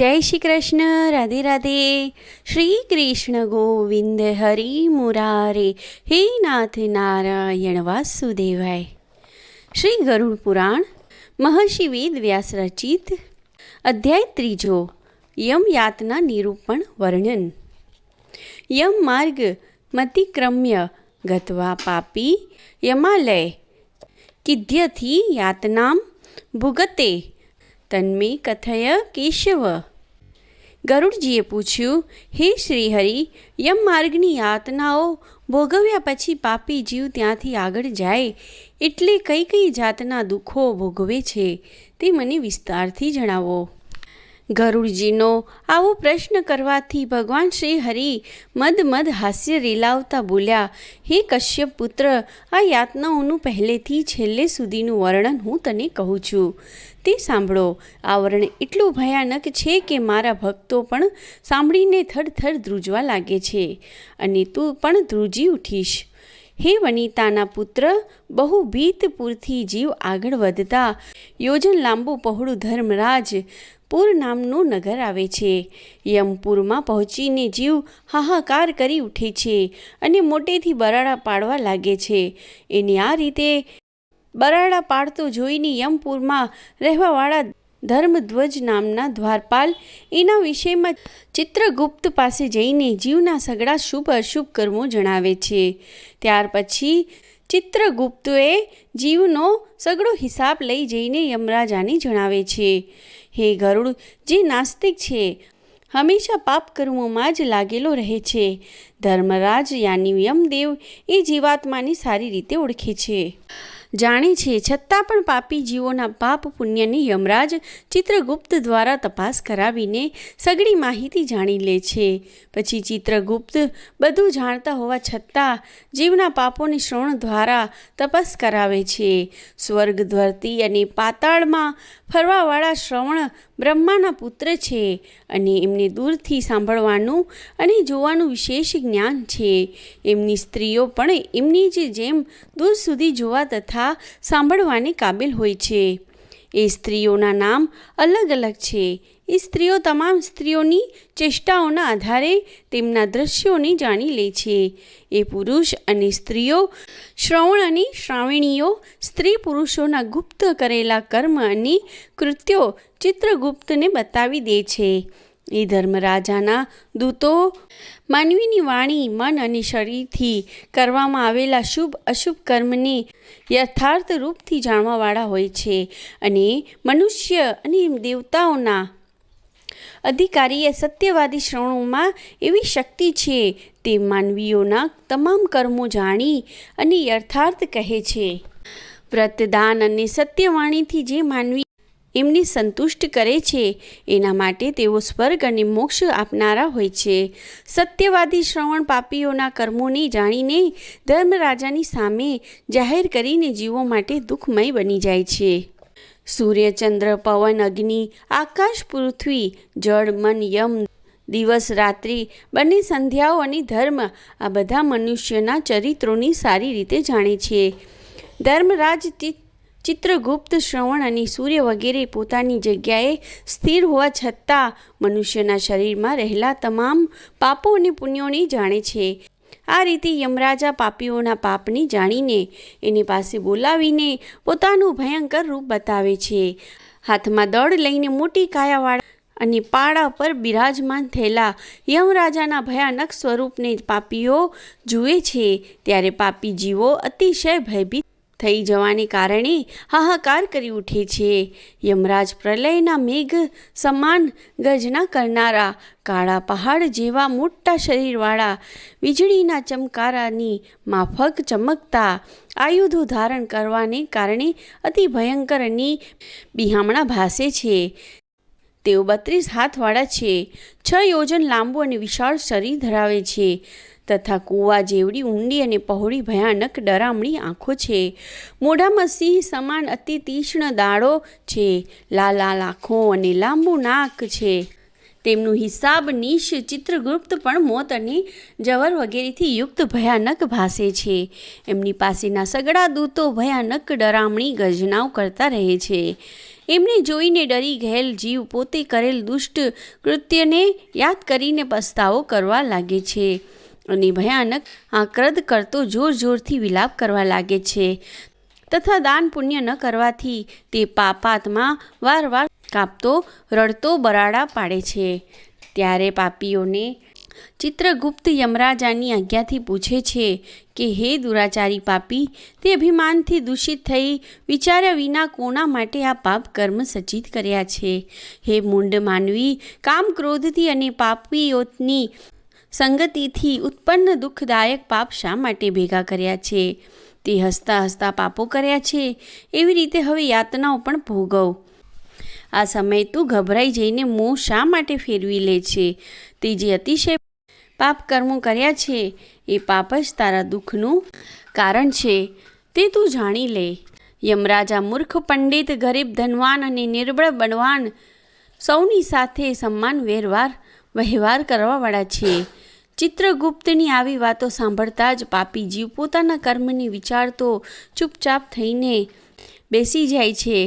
જય શ્રી કૃષ્ણ, રાધે રાધે. શ્રી કૃષ્ણ ગોવિંદ હરિ મુરારે, હે નાથ નારાયણ વાસુદેવાય. શ્રી ગરુડ પુરાણ, મહર્ષિ વેદ વ્યાસ રચિત, અધ્યાય ત્રીજો યમયાતના નિરૂપણ વર્ણન. યમ માર્ગ મતિક્રમ્ય ગતવા પાપી યમાલય, કિધ્યથી યાતનામ ભુગતે, તન્મે કથય કેશવ. ગરુડજીએ પૂછ્યું, હે શ્રીહરિ, યમ માર્ગની યાતનાઓ ભોગવ્યા પછી પાપી જીવ ત્યાંથી આગળ જાય એટલે કઈ કઈ જાતના દુઃખો ભોગવે છે તે મને વિસ્તારથી જણાવો. ગરુડજીનો આવો પ્રશ્ન કરવાથી ભગવાન શ્રી હરિ મદ મદ હાસ્ય રીલાવતા બોલ્યા, હે કશ્યપ પુત્ર, આ યાતનાઓનું પહેલેથી છેલ્લે સુધીનું વર્ણન હું તને કહું છું. તે સાંભળો આ વર્ણન એટલું ભયાનક છે કે મારા ભક્તો પણ સાંભળીને થરથર ધ્રુજવા લાગે છે અને તું પણ ધ્રુજી ઉઠીશ. હે વનિતાના પુત્ર, બહુ ભીત પૂરથી જીવ આગળ વધતા, યોજન લાંબુ પહોળું ધર્મરાજ પુર નામનું નગર આવે છે. યમપુરમાં પહોંચીને જીવ હાહાકાર કરી ઉઠે છે અને મોટેથી બરાડા પાડવા લાગે છે. એને આ રીતે બરાડા પાડતો જોઈને યમપુરમાં રહેવાવાળા ધર્મધ્વજ નામના દ્વારપાલ એના વિષયમાં ચિત્રગુપ્ત પાસે જઈને જીવના સગળા શુભ અશુભ કર્મો જણાવે છે. ત્યાર પછી ચિત્રગુપ્તએ જીવનો સગડો હિસાબ લઈ જઈને યમરાજાને જણાવે છે. હે ગરુડ, જે નાસ્તિક છે, હંમેશા પાપ કર્મોમાં જ લાગેલો રહે છે. ધર્મરાજ યાની યમદેવ એ જીવાત્માને સારી રીતે ઓળખે છે. જાણે છે, છતાં પણ પાપી જીવોના પાપ પુણ્યની યમરાજ ચિત્રગુપ્ત દ્વારા તપાસ કરાવીને સગળી માહિતી જાણી લે છે. પછી ચિત્રગુપ્ત બધું જાણતા હોવા છતાં જીવના પાપોની શ્રવણ દ્વારા તપાસ કરાવે છે. સ્વર્ગ ધરતી અને પાતાળમાં ફરવાવાળા શ્રવણ બ્રહ્માના પુત્ર છે અને એમને દૂરથી સાંભળવાનું અને જોવાનું વિશેષ જ્ઞાન છે. એમની સ્ત્રીઓ પણ એમની જે જેમ દૂર સુધી જોવા તથા સાંભળવાની કાબિલ હોય છે. એ સ્ત્રીઓના નામ અલગ અલગ છે. એ સ્ત્રીઓ તમામ સ્ત્રીઓની ચેષ્ટાઓના આધારે તેમના દ્રશ્યોને જાણી લે છે. એ પુરુષ અને સ્ત્રીઓ, શ્રવણ અને શ્રાવણીઓ, સ્ત્રી પુરુષોના ગુપ્ત કરેલા કર્મ અને કૃત્યો ચિત્રગુપ્તને બતાવી દે છે. એ ધર્મરાજાના દૂતો માનવીની વાણી, મન અને શરીરથી કરવામાં આવેલા શુભ અશુભ કર્મને યથાર્થ રૂપથી જાણવાવાળા હોય છે અને મનુષ્ય અને દેવતાઓના અધિકારીએ સત્યવાદી શ્રવણોમાં એવી શક્તિ છે તે માનવીઓના તમામ કર્મો જાણી અને યથાર્થ કહે છે. વ્રતદાન અને સત્યવાણીથી જે માનવી એમને સંતુષ્ટ કરે છે, એના માટે તેઓ સ્વર્ગ અને મોક્ષ આપનારા હોય છે. સત્યવાદી શ્રવણ પાપીઓના કર્મોને જાણીને ધર્મરાજાની સામે જાહેર કરીને જીવો માટે દુઃખમય બની જાય છે. સૂર્ય, ચંદ્ર, પવન, અગ્નિ, આકાશ, પૃથ્વી, જળ, મન, યમ, દિવસ, રાત્રિ, બંને સંધ્યાઓ અને ધર્મ આ બધા મનુષ્યના ચરિત્રોની સારી રીતે જાણે છે. ધર્મરાજ ચિત્રગુપ્ત શ્રવણ અને સૂર્ય વગેરે પોતાની જગ્યાએ સ્થિર હોવા છતાં મનુષ્યના શરીરમાં રહેલા તમામ પાપો અને પુણ્યોને જાણે છે. આ રીતે યમરાજા પાપીઓના પાપને જાણીને એની પાસે બોલાવીને પોતાનું ભયંકર રૂપ બતાવે છે. હાથમાં દળ લઈને મોટી કાયાવાળા અને પાડા પર બિરાજમાન થયેલા યમરાજાના ભયાનક સ્વરૂપને પાપીઓ જુએ છે. ત્યારે પાપી જીવો અતિશય ભયભીત થઈ જવાને કારણે હાહાકાર કરી ઉઠે છે. યમરાજ પ્રલયના મેઘ સમાન ગર્જના કરનારા કાળા પહાડ જેવા મોટા શરીરવાળા વીજળીના ચમકારાની માફક ચમકતા આયુધો ધારણ કરવાને કારણે અતિ ભયંકરની બિહામણા ભાસે છે. તેઓ બત્રીસ હાથવાળા છે. છ યોજન લાંબુ અને વિશાળ શરીર ધરાવે છે તથા કૂવા જેવડી ઊંડી અને પહોળી ભયાનક ડરામણી આંખો છે. મોઢામાં સિંહ સમાન અતિ તીક્ષ્ણ દાળો છે. લાલ લાલ આંખો અને લાંબુ નાક છે. તેમનું હિસાબ નિશ ચિત્રગુપ્ત પણ મોત અને જવર વગેરેથી યુક્ત ભયાનક ભાસે છે. એમની પાસેના સગડા દૂતો ભયાનક ડરામણી ગર્જનાઓ કરતા રહે છે. એમને જોઈને ડરી ગયેલ જીવ પોતે કરેલ દુષ્ટ કૃત્યને યાદ કરીને પસ્તાવો કરવા લાગે છે અને ભયાનક આક્રદ કરતો જોર જોરથી વિલાપ કરવા લાગે છે. તથા દાન પુણ્ય ન કરવાથી તે પાપાત્મા વારવાર કાપતો, રડતો બરાડા પાડે છે. ત્યારે પાપીઓને ચિત્રગુપ્ત યમરાજાની આજ્ઞાથી પૂછે છે કે, હે દુરાચારી પાપી, તે અભિમાનથી દૂષિત થઈ વિચાર્યા વિના કોના માટે આ પાપ કર્મ સચિત કર્યા છે? હે મુંડ માનવી, કામ ક્રોધથી અને પાપીઓની સંગતિથી ઉત્પન્ન દુઃખદાયક પાપ શા માટે ભેગા કર્યા છે? તે હસતા હસતા પાપો કર્યા છે. એવી રીતે હવે યાતનાઓ પણ ભોગવ. આ સમયે તું ગભરાઈ જઈને મોં શા માટે ફેરવી લે છે? તે જે અતિશય પાપ કર્મો કર્યા છે, એ પાપ જ તારા દુઃખનું કારણ છે. તે તું જાણી લે. યમરાજા મૂર્ખ પંડિત, ગરીબ ધનવાન અને નિર્બળ બળવાન સૌની સાથે સમાન વ્યવહાર વહેવાર કરવાવાળા છે. ચિત્રગુપ્તની આવી વાતો સાંભળતા જ પાપી જીવ પોતાના કર્મની વિચારતો ચૂપચાપ થઈને બેસી જાય છે.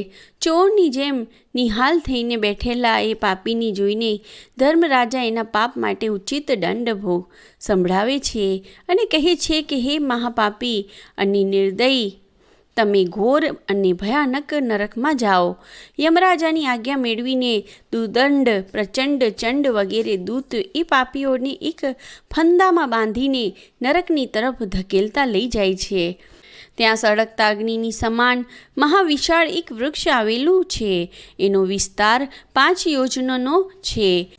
ચોરની જેમ નિહાલ થઈને બેઠેલા એ પાપીની જોઈને ધર્મરાજા એના પાપ માટે ઉચિત દંડ ભોગ સંભળાવે છે અને કહે છે કે, હે મહાપાપી અને નિર્દયી, તમે ઘોર અને ભયાનક નરકમાં જાઓ. યમરાજાની આજ્ઞા મેળવીને દુદંડ, પ્રચંડ ચંડ વગેરે દૂત એ પાપીઓને એક ફંદામાં બાંધીને નરકની તરફ ધકેલતા લઈ જાય છે. ત્યાં સળગતા અગ્નિની સમાન મહાવિશાળ એક વૃક્ષ આવેલું છે. એનો વિસ્તાર પાંચ યોજનનો છે.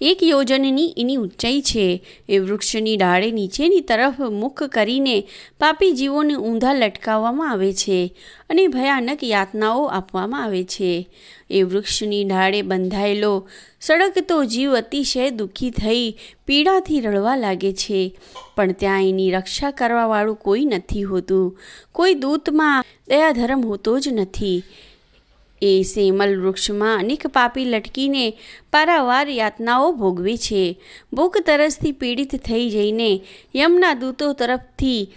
એક યોજનની એની ઊંચાઈ છે. એ વૃક્ષની ડાળે નીચેની તરફ મુખ કરીને પાપી જીવોને ઊંધા લટકાવવામાં આવે છે અને ભયાનક યાતનાઓ આપવામાં આવે છે. એ વૃક્ષની ડાળે બંધાયેલો સળગતો જીવ અતિશય દુઃખી થઈ પીડાથી રડવા લાગે છે. પણ ત્યાં એની રક્ષા કરવાવાળું કોઈ નથી હોતું. કોઈ દૂતમાં દયાધર્મ હોતો જ નથી. એ સેમલ વૃક્ષમાં અનેક પાપી લટકીને પારાવાર યાતનાઓ ભોગવે છે. ભૂખ તરસથી પીડિત થઈ જઈને યમના દૂતો તરફથી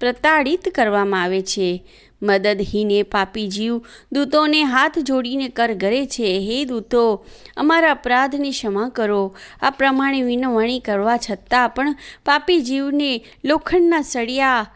પ્રતાડિત કરવામાં આવે છે. મદદહીને પાપી જીવ દૂતોને હાથ જોડીને કર કરે છે. હે દૂતો, અમારા અપરાધને ક્ષમા કરો. આ પ્રમાણે વિનવણી કરવા છતાં પણ પાપી જીવને લોખંડના સળિયા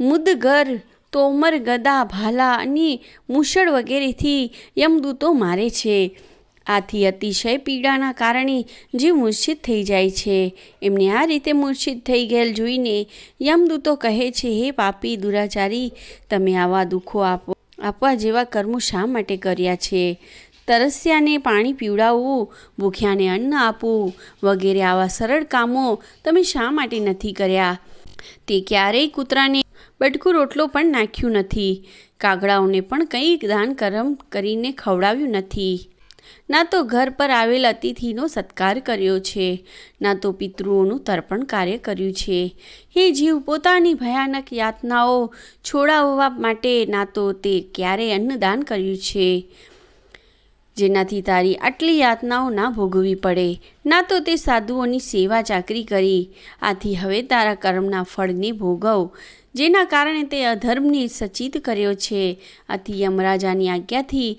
મુદગર તોમર, ગદા, ભાલા અને મૂષળ વગેરેથી યમદૂતો મારે છે. આથી અતિશય પીડાના કારણે જીવ મૂર્છિત થઈ જાય છે. એમને આ રીતે મૂર્છિત થઈ ગયેલ જોઈને યમદૂતો કહે છે, હે પાપી દુરાચારી, તમે આવા દુઃખો આપો, આપવા જેવા કર્મો શા માટે કર્યા છે? તરસ્યાને પાણી પીવડાવવું, ભૂખ્યાને અન્ન આપવું વગેરે આવા સરળ કામો તમે શા માટે નથી કર્યા? તે ક્યારેય કૂતરાને બટકું રોટલો પણ નાખ્યું નથી. કાગડાઓને પણ કંઈ દાન કરમ કરીને ખવડાવ્યું નથી. ના તો ઘર પર આવેલ અતિથિનો સત્કાર કર્યો છે. ના તો પિતૃઓનું તર્પણ કાર્ય કર્યું છે. હે જીવ, પોતાની ભયાનક યાતનાઓ છોડાવવા માટે ના તો તે ક્યારે અન્નદાન કર્યું છે? જેનાથી તારી આટલી યાતનાઓ ના ભોગવવી પડે. ના તો તે સાધુઓની સેવા ચાકરી કરી. આથી હવે તારા કર્મના ફળને ભોગવ. જેના કારણે તે અધર્મને સચિત કર્યો છે. આથી યમરાજાની આજ્ઞાથી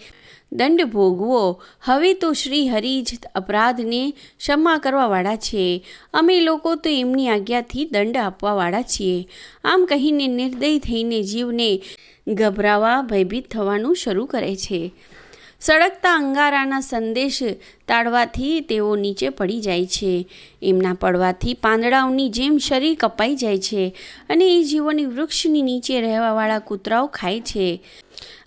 દંડ ભોગવો હવે તો શ્રી હરિ જ અપરાધને ક્ષમા કરવાવાળા છે. અમે લોકો તો એમની આજ્ઞાથી દંડ આપવાવાળા છીએ. આમ કહીને નિર્દય થઈને જીવને ગભરાવા, ભયભીત થવાનું શરૂ કરે છે. સળગતા અંગારાના સંદેશ તાળવાથી તેઓ નીચે પડી જાય છે. એમના પડવાથી પાંદડાઓની જેમ શરીર કપાઈ જાય છે અને એ જીવોની વૃક્ષની નીચે રહેવાવાળા કૂતરાઓ ખાય છે.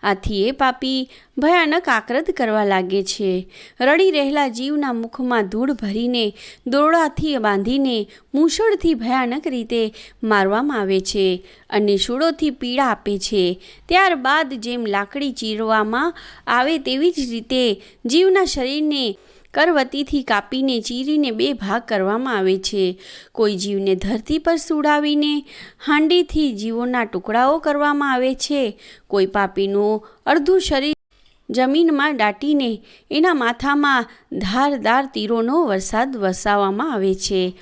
આથી એ પાપી ભયાનક આક્રદ કરવા લાગે છે. રડી રહેલા જીવના મુખમાં ધૂળ ભરીને, દોરડાથી બાંધીને, મૂછળથી ભયાનક રીતે મારવામાં આવે છે અને શૂળોથી પીડા આપે છે. ત્યારબાદ જેમ લાકડી ચીરવામાં આવે તેવી જ રીતે જીવના શરીરને કરવતીથી કાપીને, ચીરીને બે ભાગ કરવામાં આવે છે. કોઈ જીવને ધરતી પર સુડાવીને હાંડીથી જીવોના ટુકડાઓ કરવામાં આવે છે. કોઈ પાપીનું અડધું શરીર જમીનમાં દાટીને એના માથામાં ધારદાર તીરોનો વરસાદ વરસાવવામાં આવે છે.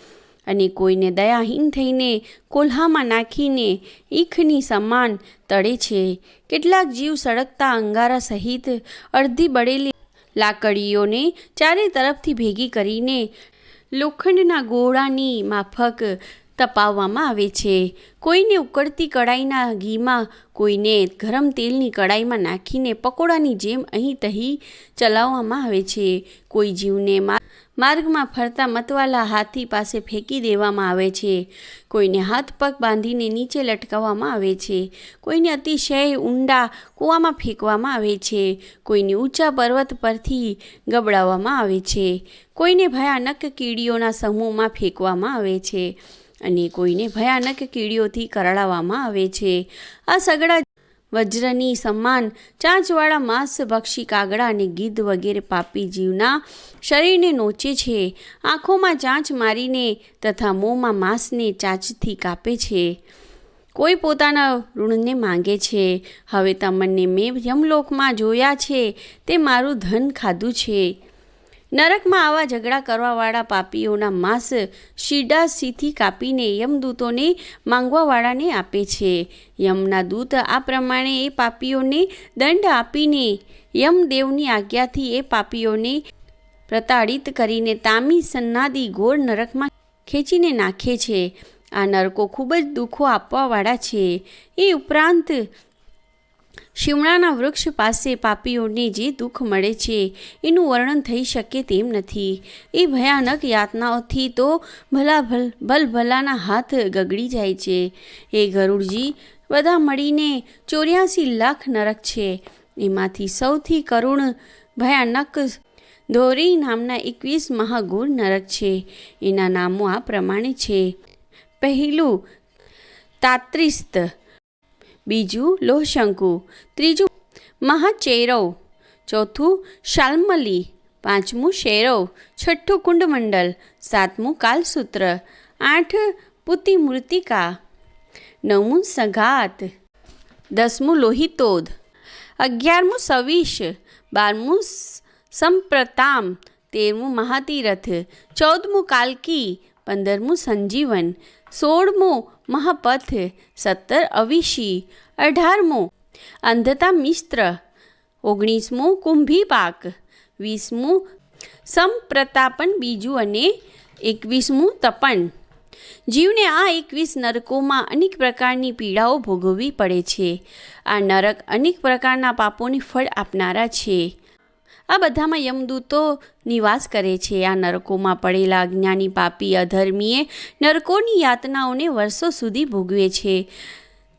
અને કોઈને દયાહીન થઈને કોલ્હામાં નાખીને ઈખની સમાન તળે છે. કેટલાક જીવ સળગતા અંગારા સહિત અડધી બળેલી લાકડીઓને ચારે તરફથી ભેગી કરીને લોખંડના ગોળાની માફક તપાવવામાં આવે છે. કોઈને ઉકળતી કડાઈના ઘીમાં, કોઈને ગરમ તેલની કડાઈમાં નાખીને પકોડાની જેમ અહીં તહીં ચલાવવામાં આવે છે. કોઈ જીવને માર્ગમાં ફરતા મતવાલા હાથી પાસે ફેંકી દેવામાં આવે છે. કોઈને હાથ પગ બાંધીને નીચે લટકાવવામાં આવે છે. કોઈને અતિશય ઊંડા કૂવામાં ફેંકવામાં આવે છે. કોઈને ઊંચા પર્વત પરથી ગબડાવવામાં આવે છે. કોઈને ભયાનક કીડીઓના સમૂહમાં ફેંકવામાં આવે છે. અને કોઈને ભયાનક કીડીઓથી કરડાવવામાં આવે છે. આ સગડા વજ્રની સમાન ચાંચવાળા માંસ, ભક્ષી, કાગડા અને ગીધ વગેરે પાપી જીવના શરીરને નોચે છે. આંખોમાં ચાંચ મારીને તથા મોંમાં માંસને ચાંચથી કાપે છે. કોઈ પોતાના ઋણને માંગે છે. હવે તમને મેં યમલોકમાં જોયા છે. તે મારું ધન ખાધું છે. નરકમાં આવા ઝઘડા કરવાવાળા પાપીઓના માંસ શીડાસીથી કાપીને યમદૂતોને માંગવાવાળાને આપે છે. યમના દૂત આ પ્રમાણે એ પાપીઓને દંડ આપીને યમદેવની આજ્ઞાથી એ પાપીઓને પ્રતાડિત કરીને તામી સન્નાદી ઘોર નરકમાં ખેંચીને નાખે છે. આ નરકો ખૂબ જ દુઃખો આપવાવાળા છે. એ ઉપરાંત શિમળાના વૃક્ષ પાસે પાપીઓને જે દુઃખ મળે છે, એનું વર્ણન થઈ શકે તેમ નથી. એ ભયાનક યાતનાઓથી તો ભલા ભલ, ભલભલાના હાથ ગગડી જાય છે. એ ગરુડજી, બધા મળીને ચોર્યાસી લાખ નરક છે. એમાંથી સૌથી કરુણ, ભયાનક ધોરી નામના એકવીસ મહાગુર નરક છે. એના નામો આ પ્રમાણે છે. પહેલું તાત્રિસ્ત બીજું લોહશંકુ ત્રીજું મહાચૈરવ ચોથું શાલ્મલી પાંચમું શૈરવ છઠ્ઠું કુંડમંડલ સાતમું કાલસૂત્ર આઠ પુતિ મૃતિકા નવમું સઘાત દસમું લોહિતોદ અગિયારમું સવિશ બારમું સ- સંપ્રતામ તેરમું મહાતીરથ ચૌદમું કાલકી પંદરમું સંજીવન સોળમું મહાપથ સત્તર અવિશી અઢારમું અંધતા મિસ્ત્ર ઓગણીસમું કુંભીપાક વીસમું સંપ્રતાપન બીજું અને એકવીસમું તપન. જીવને આ એકવીસ નરકોમાં અનેક પ્રકારની પીડાઓ ભોગવવી પડે છે. આ નરક અનેક પ્રકારના પાપોને ફળ આપનારા છે. આ બધામાં યમદૂતો નિવાસ કરે છે. આ નરકોમાં પડેલા અજ્ઞાની પાપી અધર્મીએ નરકોની યાતનાઓને વર્ષો સુધી ભોગવે છે.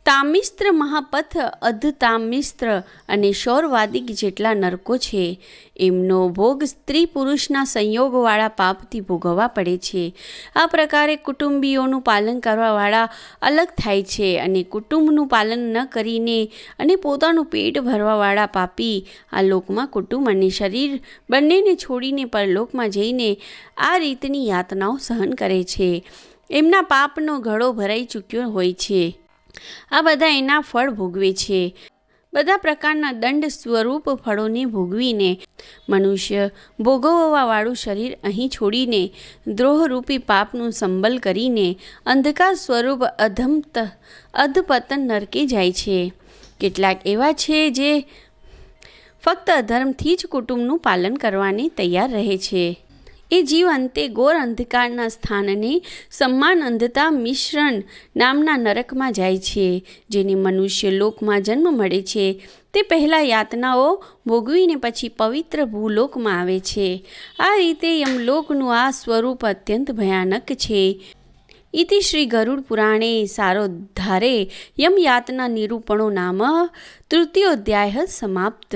તામિસ્ત્ર મહાપથ અધતામિસ્ત્ર અને શૌરવાદિક જેટલા નરકો છે, એમનો ભોગ સ્ત્રી પુરુષના સંયોગવાળા પાપથી ભોગવવા પડે છે. આ પ્રકારે કુટુંબીઓનું પાલન કરવાવાળા અલગ થાય છે અને કુટુંબનું પાલન ન કરીને અને પોતાનું પેટ ભરવાવાળા પાપી આ લોકમાં કુટુંબ અને શરીર બંનેને છોડીને પરલોકમાં જઈને આ રીતની યાતનાઓ સહન કરે છે. એમના પાપનો ઘડો ભરાઈ ચૂક્યો હોય છે. આ બધા એના ફળ ભોગવે છે. બધા પ્રકારના દંડ સ્વરૂપ ફળોને ભોગવીને મનુષ્ય ભોગવવાવાળું શરીર અહીં છોડીને દ્રોહરૂપી પાપનું સંબલ કરીને અંધકાર સ્વરૂપ અધમત અધપતન નરકે જાય છે. કેટલાક એવા છે જે ફક્ત અધર્મથી જ કુટુંબનું પાલન કરવાની તૈયાર રહે છે. એ જીવ અંતે ગોર અંધકારના સ્થાનને સમાન અંધતા મિશ્રણ નામના નરકમાં જાય છે, જેને મનુષ્ય લોકમાં જન્મ મળે છે. તે પહેલાં યાતનાઓ ભોગવીને પછી પવિત્ર ભૂલોકમાં આવે છે. આ રીતે યમલોકનું આ સ્વરૂપ અત્યંત ભયાનક છે. ઇતિ શ્રી ગરુડ પુરાણે સારો યમ યાતના નિરૂપણો નામ તૃતીયોધ્યાય સમાપ્ત.